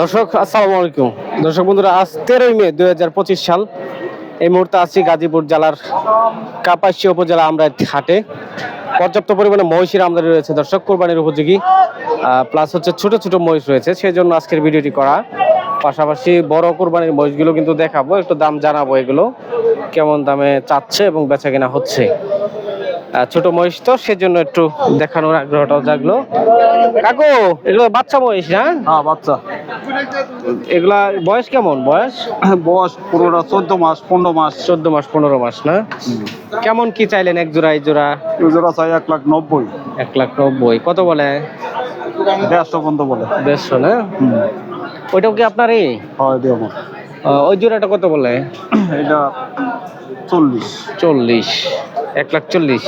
দর্শক, আসসালামু আলাইকুম। দর্শক বন্ধুরা, আজ তেরোই মে দুই সাল। এই মুহূর্তে আছি গাজীপুর জেলার কাপাসিয়া উপজেলা আমরা হাটে। পর্যাপ্ত পরিমাণে মহিষের আমদানি রয়েছে দর্শক, কোরবানির উপযোগী। প্লাস হচ্ছে ছোট ছোট মহিষ রয়েছে। সেই জন্য আজকের ভিডিওটি করা। পাশাপাশি বড় কোরবানির মহিষগুলো কিন্তু দেখাবো, একটু দাম জানাব এগুলো। কেমন দামে চাচ্ছে এবং বেচা কেনা হচ্ছে। ছোট মহিষ তো সেজন্য একটু দেখানোর আগ্রহটাও জাগলো। কাকু এগুলো বাচ্চা মহিষ না? হ্যাঁ বাচ্চা। এগুলা বয়স কেমন? বয়স? বয়স পনেরো চোদ্দ মাস পনেরো মাস। চোদ্দ মাস পনেরো মাস না? কেমন কি চাইলেন এক জোড়া এই জোড়া? এই জোড়া চাই এক লাখ নব্বই। এক লাখ নব্বই। কত বলে? দেড়শো পর্যন্ত বলে। দেড়শো না? ওইটাও কি আপনার এই? হয় ওই জোড়াটা কত বলে? এটা চল্লিশ। চল্লিশ। এক লাখ চল্লিশ।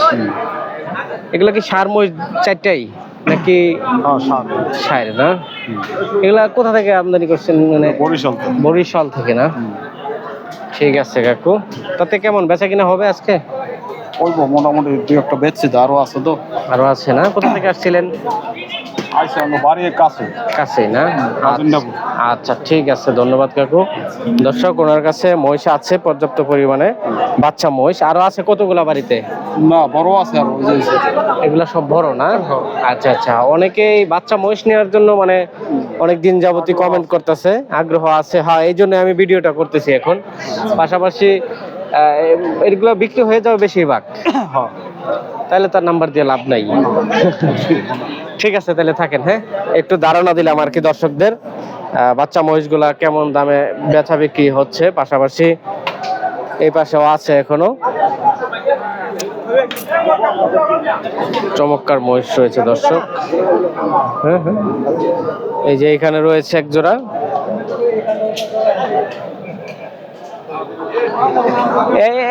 এগুলা কি সার মই চারটাই নাকি হ্যাঁ সার। না? এগুলা কোথা থেকে আমদানি করছেন মানে বরিশাল বরিশাল থেকে না? ঠিক আছে কাকু। তাতে কেমন বেচা কিনা হবে আজকে? বলব মোটামুটি দু একটা বেচছি তো আরও আছে তো। আরও আছে না? কোথা থেকে আসছিলেন? আইসে আমার বাড়ির কাছে। কাছেই না? আচ্ছা ঠিক আছে ধন্যবাদ কাকু। দর্শক ওনার কাছে মহিষ আছে পর্যাপ্ত পরিমাণে। বাচ্চা মহিষ। আরও আছে কতগুলা বাড়িতে? না বড় আছে আর এগুলা সব বড় না? আচ্ছা আচ্ছা। অনেকেই বাচ্চা মহিষ নেওয়ার জন্য মানে অনেক দিন যাবতই কমেন্ট করতেছে। আগ্রহ আছে। হ্যাঁ এই জন্য আমি ভিডিওটা করতেছি এখন। পাশাপাশি এগুলো বিক্রি হয়ে যাবে বেশিরভাগ। হ্যাঁ। তাহলে তার নাম্বার দিয়ে লাভ নাই। ঠিক আছে, তাহলে থাকেন হ্যাঁ? একটু ধারণা দিলাম আর কি দর্শকদের। বাচ্চা মহিষগুলা কেমন দামে বেচা বিক্রি হচ্ছে? পাশাপাশি এই পাশেও আছে এখনও। চমৎকার মহিষ রয়েছে দর্শক। হ্যাঁ হ্যাঁ। এই যে এখানে রয়েছে এক জোড়া।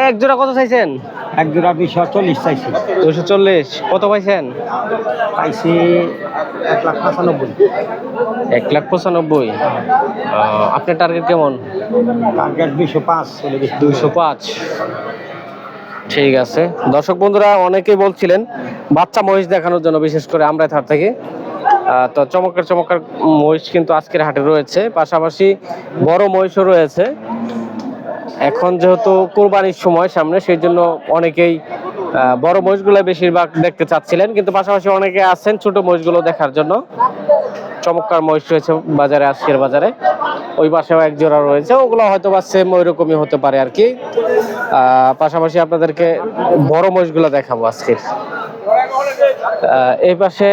এক জোড়া কত চাইছেন? এক জোড়া দুইশো চল্লিশ চাইছি। দুশো চল্লিশ। কত পাইছেন? পাইছি এক লাখ পঁচানব্বই। এক লাখ পঁচানব্বই। আপনার টার্গেট কেমন? টার্গেট দুইশো পাঁচ দুইশো পাঁচ। ঠিক আছে। দর্শক বন্ধুরা অনেকেই বলছিলেন বাচ্চা মহিষ দেখানোর জন্য বিশেষ করে আমরা থার থেকে। তো চমৎকার চমৎকার মহিষ কিন্তু আজকের হাটে রয়েছে। পাশাপাশি বড় মহিষও রয়েছে। এখন যেহেতু কোরবানির সময় সামনে সেই জন্য অনেকেই বড় মহিষগুলো বেশিরভাগ দেখতে চাচ্ছিলেন। কিন্তু পাশাপাশি অনেকে আছেন ছোট মহিষগুলো দেখার জন্য। চমৎকার মহিষ রয়েছে বাজারে আজকের বাজারে। ওই পাশেও এক জোড়া রয়েছে। ওগুলো হয়তো বা সেম ওই রকমই হতে পারে আর কি। পাশাপাশি আপনাদেরকে বড় মহিষগুলো দেখাবো আজকের। আহ, এই পাশে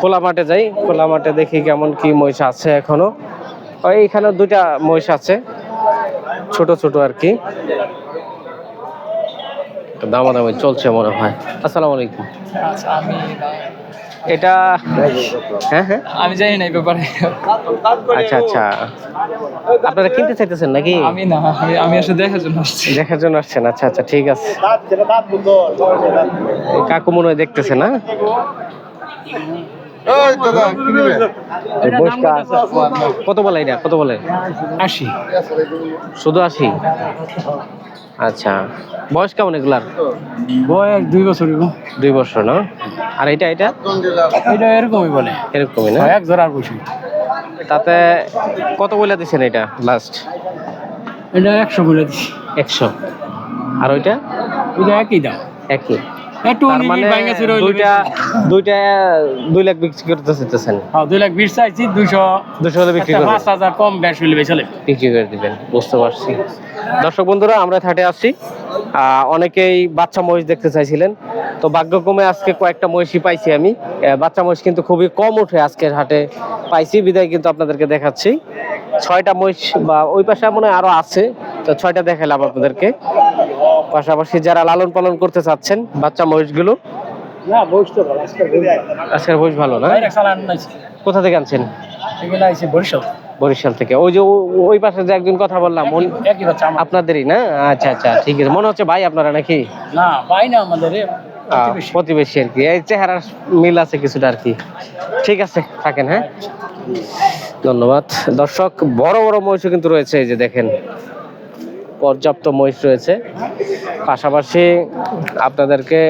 খোলা মাঠে যাই। খোলা মাঠে দেখি কেমন কি মহিষ আছে এখনও। এইখানে দুইটা মহিষ আছে। ছোট ছোট আর কি। দামাদামি চলছে মনে হয়। আসসালামু আলাইকুম। আচ্ছা আমি এটা হ্যাঁ হ্যাঁ। আমি জানি না এই ব্যাপারে। আচ্ছা আচ্ছা। আপনারা কিনতে চাইতেছেন নাকি? আমি না আমি আমি আসলে দেখার জন্য আসছি। দেখার জন্য আসছেন। আচ্ছা আচ্ছা ঠিক আছে। কাকু মনে হয় দেখতেছে না। কত বলে এটা? কত বলে? আসি শুধু আশি? আচ্ছা। বয়স কেমন এগুলার? বয়স দুই বছর দুই বছর না? আর এটা এটা? এটা এরকমই বলে। এরকমই না? এক জোড়ার বসে। তাতে কত বলে দিচ্ছেন এটা লাস্ট এটা একশো বলে দিছি। একশো। আর ওইটা? এটা একই দাম। একই। একটু মানে দুইটা দুইটা দুই লাখ বিক্রি করতে চাইতেছেন হ্যাঁ দুই লাখ বিশ চাইছি দুইশো দুশো হলে বিক্রি করবেন পাঁচ হাজার কম বেশ হইলে বেচলে বিক্রি করে দিবেন বুঝতে পারছি। দর্শক বন্ধুরা আমরা আসছি। অনেকেই বাচ্চা মহিষ দেখতে চাইছিলেন। তো ভাগ্যক্রমে আজকে কয়েকটা মহিষই পাইছি আমি। বাচ্চা মহিষ কিন্তু খুবই কম উঠে আজকের হাটে পাইছি। বিদায় কিন্তু আপনাদেরকে দেখাচ্ছি। ছয়টা মহিষ বা ওই পাশে মনে হয় আরও আছে। তো ছয়টা দেখালাম আপনাদেরকে। পাশাপাশি যারা লালন পালন করতে চাচ্ছেন বাচ্চা মহিষগুলো? না বয়স তো ভালো আজকে আজকের মহিষ ভালো না? কোথা থেকে আনছেন? বরিশাল। বরিশাল থেকে। ওই যে ওই পাশে যে একজন কথা বললাম উনি- একই বাচ্চা আমার। আপনাদেরই না? আচ্ছা আচ্ছা ঠিক আছে। মনে হচ্ছে ভাই আপনারা নাকি? না পাই না আমাদের প্রতিবেশী। প্রতিবেশী আর কি। এই চেহারার মিল আছে কিছুটা আর কি। ঠিক আছে থাকেন হ্যাঁ? ধন্যবাদ। দর্শক বড় বড় মহিষ কিন্তু রয়েছে এই যে দেখেন। পর্যাপ্ত মহিষ রয়েছে। পাশাপাশি আপনাদেরকে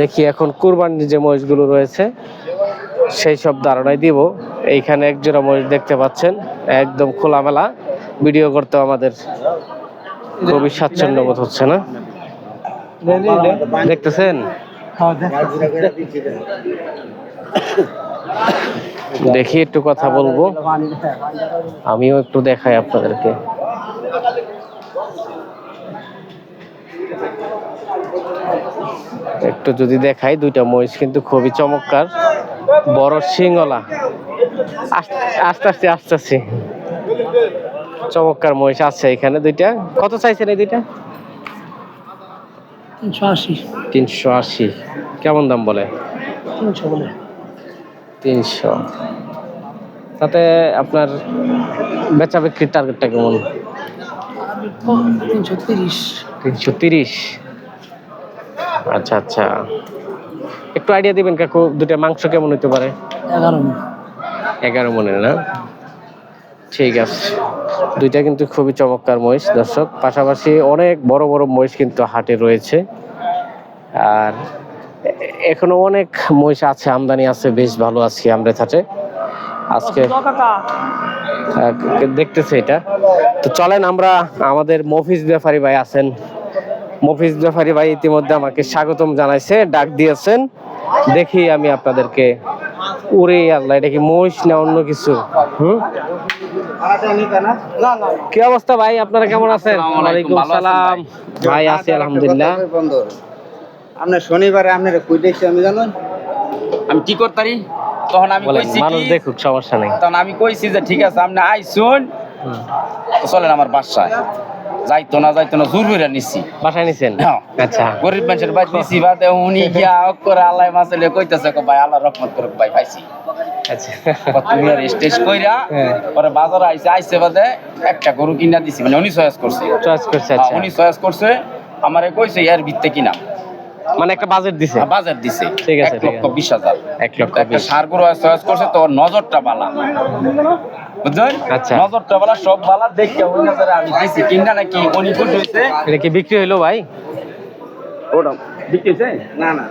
দেখি এখন কুরবানির যে মহিষগুলো রয়েছে, সেই সব ধারণাই দিব। এইখানে এক জোড়া মহিষ দেখতে পাচ্ছেন, একদম খোলামেলা। ভিডিও করতে আমাদের খুবই স্বাচ্ছন্দ্য বোধ হচ্ছে না? দেখতেছেন? দেখি একটু কথা বলব। আমিও একটু দেখাই আপনাদেরকে। একটু যদি দেখাই দুইটা মহিষ কিন্তু খুবই চমৎকার। বড় আস- আস্তে আস্তে আস্তে আস্তে চমৎকার মহিষ আছে এখানে দুইটা। কত চাইছেন এই দুইটা? তিনশো আশি। কেমন দাম বলে? তিনশো বলে। তিনশো। তাতে আপনার বেচা বিক্রির টার্গেটটা কেমন? তিনশো তিরিশ। তিনশো তিরিশ। আচ্ছা আচ্ছা। একটু আইডিয়া দিবেন কাকু দুটা মাংস কেমন হতে পারে? এগারো এগারো মনে না? ঠিক আছে। দুইটা কিন্তু খুবই চমৎকার মহিষ দর্শক। পাশাপাশি অনেক বড় বড় মহিষ কিন্তু হাটে রয়েছে। আর এখনও অনেক মহিষ আছে আমদানি আছে বেশ ভালো আজকে আমরা হাটে আজকে দেখতেছে এটা। তো চলেন আমরা আমাদের মফিজ ব্যাপারী ভাই আছেন। মফিজ ব্যাপারী ভাই ইতিমধ্যে আমাকে স্বাগতম জানাইছে ডাক দিয়েছেন। দেখি আমি আপনাদেরকে উড়ে আল্লাহ এটা কি মহিষ না অন্য কিছু? হুম? কি অবস্থা ভাই? আপনারা কেমন আছেন? ওয়ালাইকুম সালাম। ভাই? আছি আলহামদুলিল্লাহ। শনিবারে আপনার কই দেখছি আমি জানেন? আমি কি করতারি? তখন আমি কইছি মানুষ দেখুক সমস্যা নেই। তখন আমি কইছি যে ঠিক আছে আপনি আইসুন। চলেন আমার বাসায়। যাইতো না যাইতো না জোর করে নিছি। বাসায় নিছেন? হ্যাঁ। আচ্ছা। গরিব মানুষের বাদ নিছি বাদে উনি গিয়া করে আল্লাহ মাসলে কইতেছে কো ভাই আল্লাহ রহমত করুক ভাই পাইছি। আচ্ছা। স্টেজ কইরা হ্যাঁ। পরে বাজারে আইছে আইছে বাদে একটা গরু কিনা দিছি মানে উনি চয়েস করছে। চয়েস করছে হ্যাঁ, আচ্ছা উনি চয়েস করছে আমারে কইছে এর ভিত্তে কিনা। মানে একটা বাজেট দিছে? বাজার দিছে। ঠিক আছে, ঠিক লক্ষ আছে। হাজার। এক লক্ষ একটা বিশ। সার গরু চয়েস করছে তো নজরটা বালা। বুঝলেন? আচ্ছা। নজরটা বালা সব বালা দেখে ওই নজরে আমি দিছি। কিনা নাকি উনি খুশি হয়েছে? এটা কি বিক্রি হইল ভাই? ওটা বিক্রি হয়েছে? না না।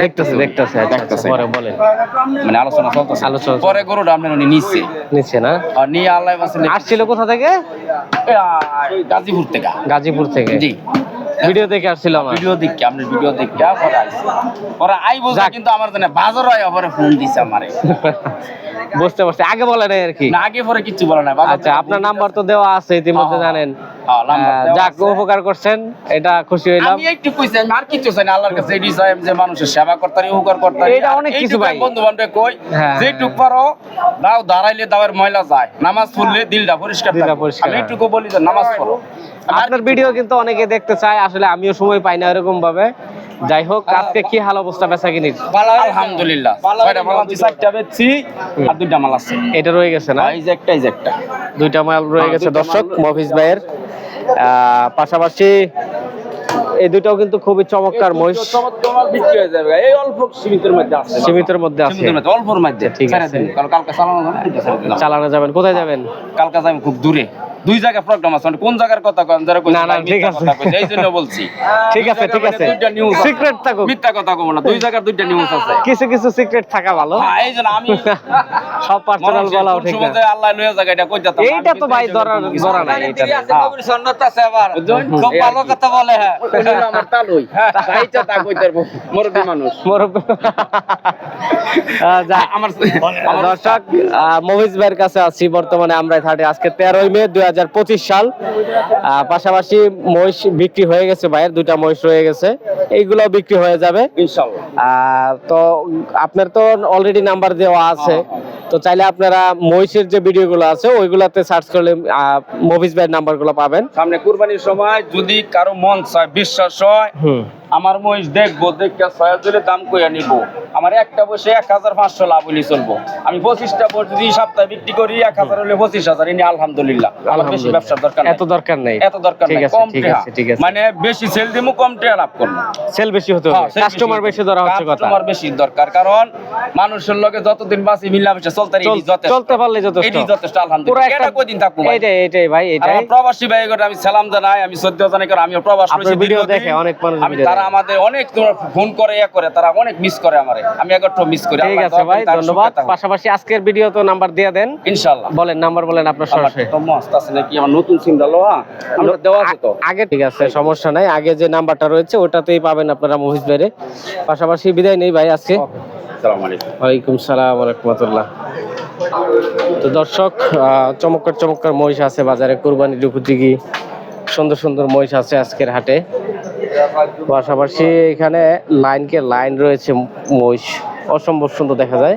দেখতেছে দেখতেছে দেখতেছে। পরে বলেন মানে আলোচনা চলতেছে। আলোচনা পরে গরুটা আপনার উনি নিচ্ছে। নিচ্ছে না? আর নিয়ে আল্লাহ মাসলে আসছিল কোথা থেকে? গাজীপুর থেকে। গাজীপুর থেকে। জি। ভিডিও দেখে আসছিল আমার। ভিডিও দেখি আপনার ভিডিও দেখি পরে আইছে পরে আই বুঝা কিন্তু আমার জন্য বাজার হয় পরে ফোন দিছে আমারে। বুঝতে পারছি। আগে বলে নাই আর কি। না আগে পরে কিচ্ছু বলে না আচ্ছা আপনার নাম্বার তো দেওয়া আছে ইতিমধ্যে হ্যাঁ, জানেন। হ্যাঁ, যাক উপকার করছেন এটা খুশি হইলাম। আমি একটু কইছি আমি আর কিছু চাই না আল্লাহর কাছে এটি চাই যে মানুষের সেবা করতারি উপকার করতারি এটা অনেক কিছু ভাই। বন্ধু বান্ধব কই হ্যাঁ, যেটুক পারো দাও দাঁড়াইলে দাওয়ের ময়লা যায়। নামাজ পড়লে দিলটা পরিষ্কার পরিষ্কার, আমি হ্যাঁ। এইটুকু বলি যে নামাজ পড়ো। আপনার ভিডিও কিন্তু অনেকে দেখতে চায় আসলে আমিও সময় পাই না এরকম ভাবে যাই হোক আজকে কি হাল অবস্থা বেচা কিনির আলহামদুলিল্লাহ। ছয়টা মাল আনছি চারটা বেচছি আর দুইটা মাল আছে। এটা রয়ে গেছে না? এই যে একটা এই যে একটা। দুইটা মাল রয়ে হ্যাঁ, গেছে দর্শক মফিজ ভাইয়ের। আহ, পাশাপাশি এই দুটাও কিন্তু খুবই চমৎকার মহিষ। তোমার বিক্রি হয়ে যাবে। এই অল্প সীমিতের মধ্যে আছে। সীমিতের মধ্যে আছে। সীমিতের মধ্যে অল্পর মধ্যে। ঠিক আছে। কারণ কালকে চালানো যাবে। চালানো যাবেন। কোথায় যাবেন? কালকে যাই খুব দূরে। দুই জায়গায় প্রোগ্রাম আছে। মানে কোন জায়গার কথা কন যারা কইছে না, না, ঠিক আছে। এই জন্য বলছি। ঠিক আছে ঠিক মানে আছে। দুইটা নিউজ সিক্রেট থাকুক। মিথ্যা কথা কব না দুই জায়গার দুইটা নিউজ আছে। কিছু কিছু সিক্রেট থাকা ভালো। হ্যাঁ, এই জন্য আমি সব পার্সোনাল বলাও ঠিক না। সময় আল্লাহ লইয়া জায়গা এটা কই দিতাম এইটা তো ভাই ধরার ধরা নাই এটা নিয়ে। খুব ভালো কথা বলে হ্যাঁ। আমার তালুই। তাইটা তা কইতে পারব মুরব্বি মানুষ। মোর- যা- আমার দর্শক মহিজ ভাইয়ের কাছে আছি বর্তমানে আমরা থার্টি আজকে তেরোই মে দুই হাজার পঁচিশ সাল পাশাপাশি মহিষ বিক্রি হয়ে গেছে ভাইয়ের দুইটা মহিষ রয়ে গেছে। এইগুলো বিক্রি হয়ে যাবে। তো আপনার তো অলরেডি নাম্বার দেওয়া আছে। তো চাইলে আপনারা মহিষের যে ভিডিওগুলো আছে ওইগুলাতে সার্চ করলে মহিষ ভাইয়ের নাম্বারগুলো পাবেন। সামনে কুরবানির সময় যদি কারও মন চায় বিশ্বাস হয় আমার মহিষ দেখব দেখে ছয় হাজারের দাম কইয়া নিব। আমার একটা বসে এক হাজার পাঁচশো লাভ হলে চলবো। আমি পঁচিশটা বই যদি সপ্তাহে বিক্রি করি এক হাজার হলে পঁচিশ হাজার এনে আলহামদুলিল্লাহ। আমার বেশি ব্যবসার দরকার এত দরকার নেই। এত দরকার নেই। কম মানে বেশি সেল দিমু কম টেহা লাভ করব। সেল বেশি হতে হ্যাঁ, হবে কাস্টমার বেশি ধরা হচ্ছে কথা। কাস্টমার বেশি দরকার। কারণ মানুষের লগে যতদিন বাঁচি মিলামিশা চলতে চল- যথেষ্ট। চলতে পারলে যথেষ্ট। এটি যথেষ্ট আলহামদুলিল্লাহ। এটা কয়দিন থাকব ভাই? এইটাই এইটাই ভাই এটাই প্রবাসী ভাই আমি সালাম জানাই আমি সদ্য জানাই কারণ আমিও প্রবাস ভিডিও দেখে অনেক মানুষ আমি তারা আমাদের অনেক তোমার ফোন করে ইয়া করে তারা অনেক মিস করে আমারে। আমি একটু মিস করি ঠিক আছে ভাই ধন্যবাদ। পাশাপাশি আজকের ভিডিও তো নাম্বার দিয়ে দেন। ইনশাআল্লাহ। বলেন নাম্বার বলেন আপনার সরাসরি। তো মস্ত আছে নাকি? আমার নতুন সিম ডালো হ্যাঁ? আমরা দেওয়া আছে তো। আগে ঠিক আছে সমস্যা নাই। আগে যে নাম্বারটা রয়েছে ওটাতেই পাবেন আপনারা মহিষ বেড়ে পাশাপাশি বিদায় নেই ভাই আজকে। আসসালামু আলাইকুম। ওয়ালাইকুম সালাম রহমতুল্লাহ। তো দর্শক চমৎকার চমৎকার মহিষ আছে বাজারে। কোরবানির উপযোগী সুন্দর সুন্দর মহিষ আছে আজকের হাটে। পাশাপাশি এখানে লাইনকে লাইন রয়েছে মহিষ। অসম্ভব সুন্দর দেখা যায়।